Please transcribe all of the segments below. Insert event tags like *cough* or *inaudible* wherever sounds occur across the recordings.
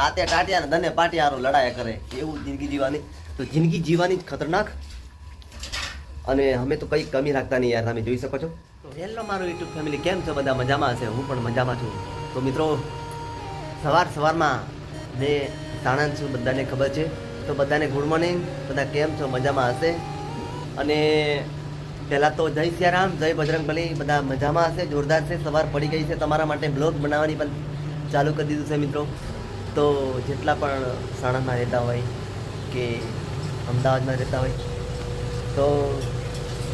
તાતે ટાટિયા ને પાટિયારો લડાયા કરે. એવું જિંદગી જીવાની તો જિંદગી જીવવાની જ ખતરનાક. અને અમે તો કંઈ કમી રાખતા નહીં યાર, તમે જોઈ શકો છો. તો હેલો મારું યુટ્યુબ ફેમિલી કેમ છો બધા? મજામાં હશે? હું પણ મજામાં છું. તો મિત્રો, સવાર સવારમાં મેં સાણંદ છું, બધાને ખબર છે. તો બધાને ગુડ મોર્નિંગ બધા કેમ છો? મજામાં હશે? અને પહેલાં તો જય સિયારામ, જય બજરંગબલી બધા મજામાં હશે? જોરદાર છે. સવાર પડી ગઈ છે તમારા માટે બ્લોગ બનાવવાની પણ ચાલુ કરી દીધું છે મિત્રો. તો જેટલા પણ સાણંદમાં રહેતા હોય કે અમદાવાદમાં રહેતા હોય, તો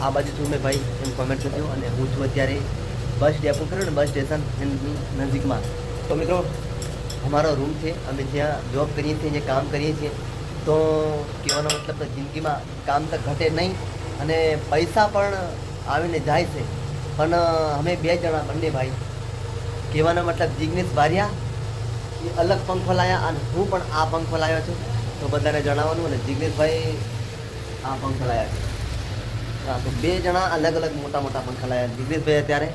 આ બાજુ છું મેં ભાઈ, એમ કોમેન્ટ કરજો અને હું છું અત્યારે બસ ડેપો કર્યો ને બસ સ્ટેશન નજીકમાં. તો મિત્રો, અમારો રૂમ છે, અમે જ્યાં જોબ કરીએ છીએ જે કામ કરીએ છીએ, તો કહેવાનો મતલબ તો જિંદગીમાં કામ તો ઘટે નહીં અને પૈસા પણ આવીને જાય છે. પણ અમે બે જણા, બંને ભાઈ, કહેવાનો મતલબ જિગ્નેશ બારિયા એ અલગ પંખો લાયા અને હું પણ આ પંખો લાવ્યો છું. તો બધાને જણાવવાનું અને જિગ્નેશભાઈ આ પંખો લાયા છે. હા તો બે જણા અલગ અલગ મોટા મોટા પંખા લાયા જિગ્નેશભાઈ અત્યારે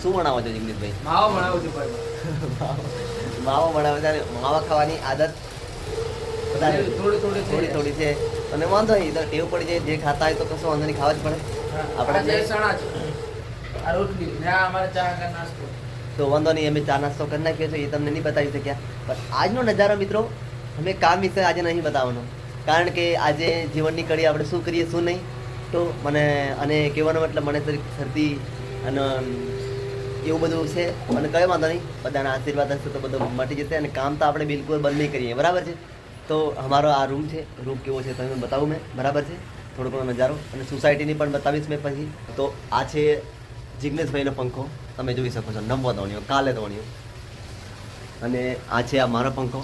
શું બનાવો છો જિગ્નેશભાઈ માવો ભણાવો છો ભાઈ. માવો ભણાવો છે. માવા ખાવાની આદત થોડી થોડી થોડી થોડી છે. અને વાંધો નહીં તો ટેવ પડી જાય. જે ખાતા હોય તો કશું વાંધો નહીં ખાવા જ પડે. આપણે રોટલી ને અમારે ચા નાસ્તો. તો વાંધો નહીં, અમે ચા નાસ્તો કરી નાખ્યો છે એ તમને નહીં બતાવી શક્યા. પણ આજનો નજારો મિત્રો, અમે કામ વિશે આજે નહીં બતાવવાનો. કારણ કે આજે જીવનની કડી આપણે શું કરીએ, શું નહીં, તો મને, અને કહેવાનો મતલબ મને શરદી અને એવું બધું છે અને કયો વાંધો નહીં, બધાના આશીર્વાદ હશે તો બધું મટી જશે અને કામ તો આપણે બિલકુલ બંધ નહીં કરીએ, બરાબર છે? તો અમારો આ રૂમ છે, રૂમ કેવો છે તમે બતાવું મેં, બરાબર છે? થોડો ઘણો નજારો, અને સોસાયટીની પણ બતાવીશ મેં પછી. તો આ છે જિગ્નેશભાઈનો પંખો તમે જોઈ શકો છો નવો દોણ્યો, કાલે દોણ્યો. અને આ છે આ મારો પંખો.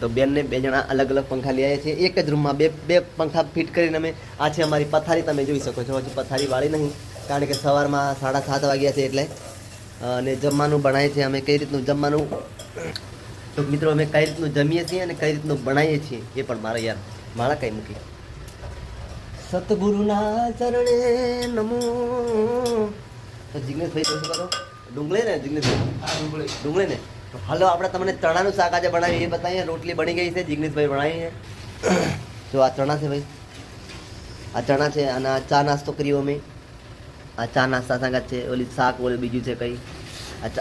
તો બેનને બે જણા અલગ અલગ પંખા લઈ આવ્યા છે. એક જ રૂમમાં બે બે પંખા ફિટ કરીને અમે આ છે અમારી પથારી, તમે જોઈ શકો છો. હજી પથારી વાળી નહીં, કારણ કે સવારમાં સાડા સાત વાગ્યા છે એટલે. અને જમવાનું બનાવીએ છીએ અમે. કઈ રીતનું જમવાનું? તો મિત્રો, અમે કઈ રીતનું જમીએ છીએ અને કઈ રીતનું બનાવીએ છીએ, એ પણ મારે યાર, મારા કઈ મૂકી. સતગુરુના ચરણે નમો તો જિગ્નેશભાઈ શું કરો? ડુંગળી ને જિગ્નેશભાઈ ડુંગળી ને? તો હાલો, આપણે તમને ચણાનું શાક આજે બનાવીએ, એ બતાવીએ. રોટલી બની ગઈ છે જિગ્નેશભાઈ બનાવી છે જો આ ચણા છે ભાઈ. આ ચણા છે, અને આ ચા નાસ્તો કર્યો અમે. આ ચા નાસ્તા સાંગા છે, ઓલી શાક ઓલું બીજું છે કંઈ.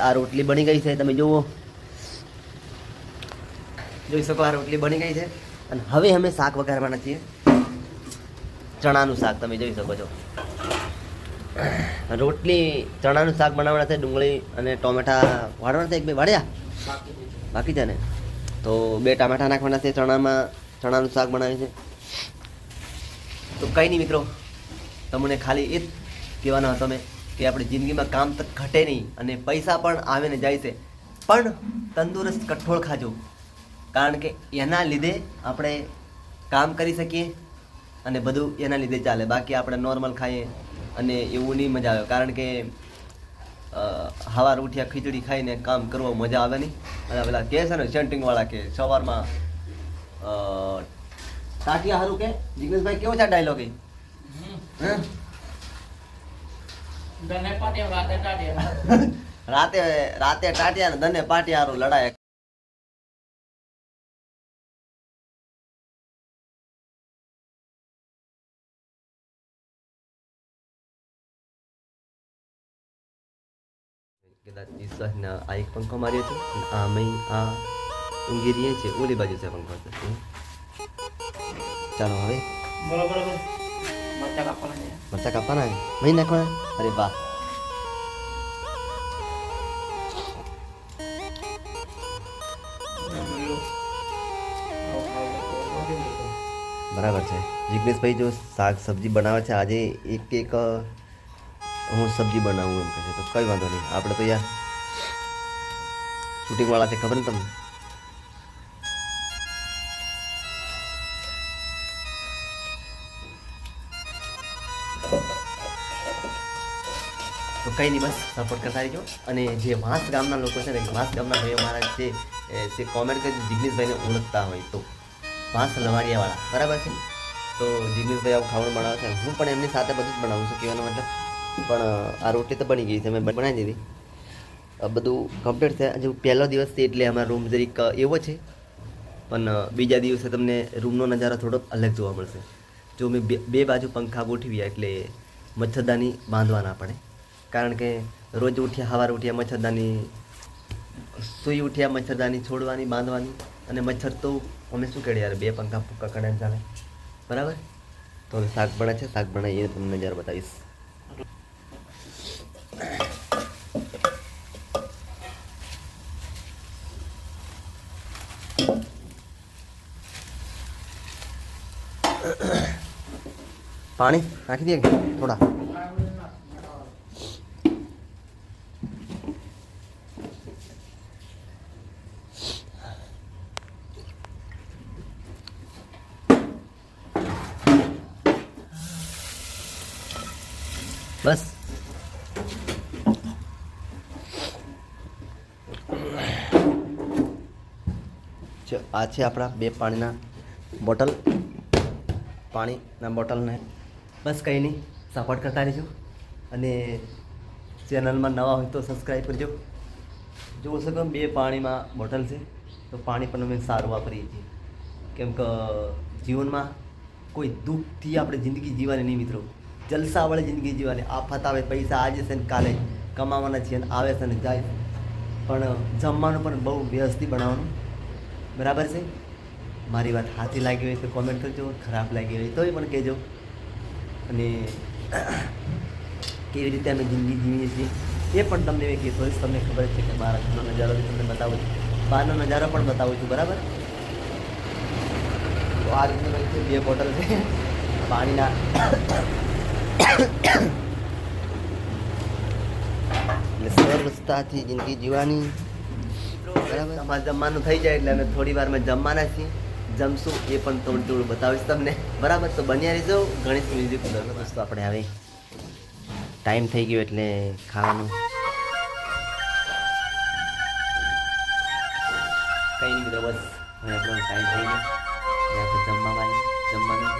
આ રોટલી બની ગઈ છે, તમે જુઓ. જોઈ શકો આ રોટલી બની ગઈ છે. અને હવે અમે શાક વઘારવાના છીએ. ચણાનું શાક તમે જોઈ શકો છો. રોટલી, ચણાનું શાક બનાવવાના છે, ડુંગળી અને ટોમેટા વાળવાના છે, એક બે વાળ્યા? બાકી છે ને? તો બે ટામેટા નાખવાના છે ચણામાં, ચણાનું શાક બનાવે છે. તો કંઈ નહીં મિત્રો, તમને ખાલી એ જ કહેવાનો હતો મેં કે આપણી જિંદગીમાં કામ તો ઘટે નહીં અને પૈસા પણ આવે ને જાય છે. પણ તંદુરસ્ત કઠોળ ખાજો. કારણ કે એના લીધે આપણે કામ કરી શકીએ અને બધું એના લીધે ચાલે. બાકી આપણે નોર્મલ ખાઈએ. અને એવું નહીં મજા આવે. કારણ કે હવાર ઉઠ્યા ખીચડી ખાઈને કામ કરવા મજા આવે નહીં. અને પેલા કહે છે ને સેન્ટિંગવાળા કે સવારમાં તાટિયા ટાટિયા હારું કે? જિગ્નેશભાઈ કેવો છે ડાયલોગ એ? હે? *laughs* રાતે રાતે ટાટિયા ને ધને પાટિયા હારું લડાય. કદાચ વિશ્વાસના આ એક પંખો માર્યો છે અને આ મય આ ઊંઘી રહીએ છે ઓલી બાજુ છે પંખો. ચાલો હવે. મરચા કાપવાના મહી નાખવાના? અરે વાહ. બરાબર છે. જિગ્નેશભાઈ જો શાક સબ્જી બનાવે છે આજે એક એક હું સબ્જી બનાવું એમ કહે છે. તો કંઈ વાંધો નહીં. આપણે તો યાર શૂટિંગવાળા છે, ખબર ને તમને? તો કંઈ નહીં, બસ સપોર્ટ કરતા રહીજો. અને જે વાંસ ગામના લોકો છે ને વાંસ ગામના ભાઈઓ મારા જે જે કોમેન્ટ કરી જિગ્નેશભાઈને ઓળખતા હોય તો. વાંસ લવાડિયાવાળા બરાબર છે તો જિગ્નેશભાઈ આવું ખાવાનું બનાવે છે. હું પણ એમની સાથે બધું જ બનાવું છું, કહેવાનો મતલબ. પણ આ રોટલી તો બની ગઈ છે, મેં બનાવી દીધી. બધું કમ્પ્લીટ છે હજુ પહેલો દિવસ છે એટલે અમારો રૂમ જરીક એવો છે. પણ બીજા દિવસે તમને રૂમનો નજારો થોડોક અલગ જોવા મળશે. જો મેં બે બાજુ પંખા ગોઠવ્યા એટલે મચ્છરદાની બાંધવા ના પડે. કારણ કે રોજ ઉઠ્યા હવાર ઉઠ્યા મચ્છરદાની, સૂઈ ઉઠ્યા મચ્છરદાની છોડવાની, બાંધવાની. અને મચ્છર તો અમે શું કરીએ યાર, બે પંખા ફૂંકા કરે ચાલે. બરાબર? તો શાક બને છે શાક બનાવીએ તમને નજારો બતાવીશ. પાણી નાખી દઈએ થોડા? બસ. આ છે આપણા બે પાણીના બોટલ. પાણીના બોટલને બસ કંઈ નહીં, સપોર્ટ કરતા રહેજો અને ચેનલમાં નવા હોય તો સબસ્ક્રાઈબ કરજો. જોવો શકો બે પાણીમાં બોટલ છે, તો પાણી પણ અમે સારું વાપરીએ છીએ. કેમ કે જીવનમાં કોઈ દુઃખથી આપણે જિંદગી જીવવાની નહીં મિત્રો. જલસાવાળી જિંદગી જીવવાની આફત આવે પૈસા આજે છે ને કાલે કમાવાના છે ને આવે છે ને જાય પણ જમવાનું પણ બહુ વ્યવસ્થિત બનાવવાનું. બરાબર છે? મારી વાત હાથી લાગી હોય તો કોમેન્ટ કરજો, ખરાબ લાગી હોય તોય પણ કહેજો. અને કેવી રીતે અમે જિંદગી જીવીએ છીએ એ પણ તમને મેં કીધું તમને ખબર છે કે બહાર નજારો બી તમને બતાવું છું. બહારનો નજારો પણ બતાવું છું, બરાબર? તો આ રીતનું બે બોટલ છે. પાણીના સરળતાથી જિંદગી જીવાની બરાબર? અમારે જમવાનું થઈ જાય એટલે અમે થોડી વારમાં જમવાના છીએ. જમશું, એ પણ થોડું થોડું બતાવીશ તમને. બરાબર, તો બન્યા રહેજો. ગણેશ મ્યુઝિક દોસ્તો, આપણે હવે ટાઈમ થઈ ગયો એટલે ખાવાનું. કંઈ નહીં બસ. હવે ટાઈમ થઈ ગયો. આપણે જમવા વાળી જમવાનું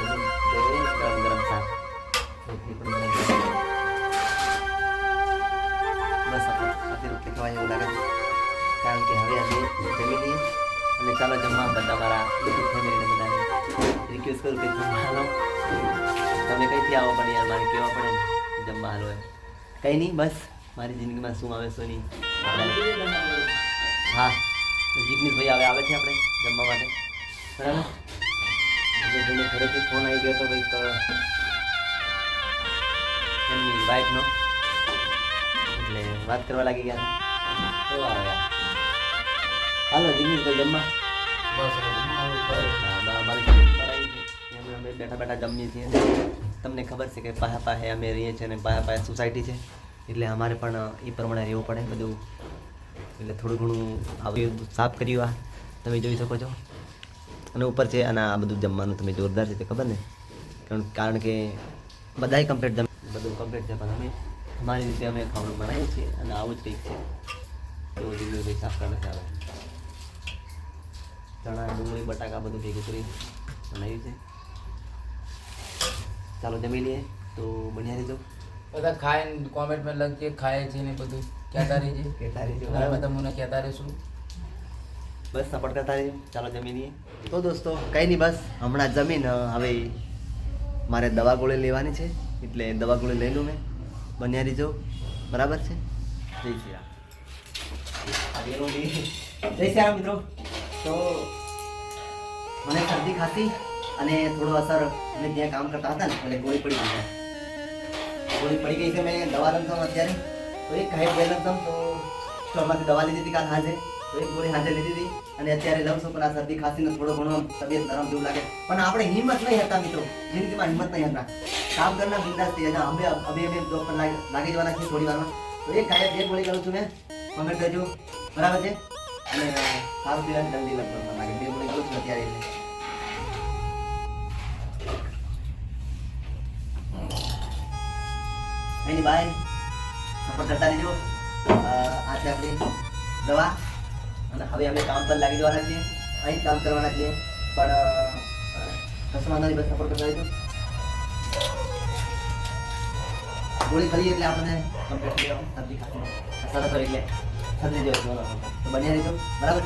ગરમ ગરમ શાક. બસ, આપણે ખવાય એવું લાગે કારણ કે હવે અમે જમી લઈએ. ચાલો જમવા બધા મારા યુટ્યુબ ફેમિલીને બધાને રિક્વેસ્ટ કરું કે જમવા હાલો. તમે કઈથી આવો પણ યાર, મારે કહેવા પડે જમવા હાલો કંઈ નહીં, બસ. મારી જિંદગીમાં શું આવે, શું નહીં. હા ભાઈ હવે આવે છે આપણે જમવા માટે. બરાબર? ઘરેથી ફોન આવી ગયો તો ભાઈ એમની વાઈફનો એટલે વાત કરવા લાગી ગયા. હાલો, જિગ્નેશભાઈ, જમવા. બેઠા બેઠા જમીએ છીએ તમને ખબર છે કે પાયા પાહે અમે રહીએ છીએ અને પાયા પાહે સોસાયટી છે. એટલે અમારે પણ એ પ્રમાણે રહેવું પડે બધું. એટલે થોડું ઘણું આવ્યું સાફ કર્યું આ. તમે જોઈ શકો છો. અને ઉપર છે અને આ બધું જમવાનું તમે જોરદાર છે તે ખબર ને? કારણ કારણ કે બધાય કમ્પ્લીટ જમ, બધું કમ્પ્લીટ છે પણ અમે, અમારી રીતે અમે ખાવાનું બનાવીએ છીએ અને આવું જ કંઈક છે. તો જિંદગી સાફ કરવા આવે. ચણા ડુંગળી બટાકા બધું ભેગું કરી બનાવ્યું છે. ચાલો જમી લઈએ. તો બન્યા રહેજો. બધા ખાઈને કોમેન્ટમાં લખજે ખાય છે ને બધું. કહેતા રહેજે. *laughs* કહેતા રહેજો, અને બરાબર? બધા મને કહેતા રહીશું. બસ સપોર્ટ કરતા રહેજો. ચાલો જમી લઈએ. તો દોસ્તો કંઈ નહીં બસ. હમણાં જમીન હવે મારે દવા ગોળી લેવાની છે. એટલે દવા ગોળી લઈ લઉં મેં. બન્યા રહીજો. બરાબર છે? જય શ્રી રામ. જય શ્રી રામ મિત્રો. તો મને શરદી ખાતી અને થોડો અસર. મેં જ્યાં કામ કરતા હતા ને, એટલે ગોળી પડી ગઈ ગોળી પડી ગઈ છે, મેં દવા લઉં અત્યારે. તો એક ખાઈ ગઈ લઉં તો સ્ટોરમાંથી દવા લીધી હતી કાલ હાજે. તો એક ગોળી હાજે લીધી હતી અને અત્યારે લઉં છું, પણ આ શરદી ખાંસીને થોડો ઘણો તબિયત નરમ જેવું લાગે. પણ આપણે હિંમત નહીં હતા મિત્રો. જિંદગીમાં હિંમત નહીં હતા કામ કરના બિંદાસ થઈ જાય અમે અમે અમે જોબ પર લાગી જવાના છીએ થોડી વારમાં. તો એક ખાઈ બે ગોળી કરું છું મેં. કોમેન્ટ કરજો બરાબર છે? અને સારું પીવાનું જલ્દી લગભગ લાગે. બે ગોળી અત્યારે એની બાય સપોર્ટ કરતા રહેજો. આજે આપણે દવા અને હવે અમે કામ પર લાગી જવાના છીએ. અહીં કામ કરવાના છીએ. પણ કશું વાંધો નહીં બસ સપોર્ટ કરતા રહેજો. ગોળી ખાલી એટલે આપણને કમ્પ્લીટ થઈ જવાનું સબ્જી ખાંસી સરસ એટલે સમજી જેવું તો બન્યા રહેજો. બરાબર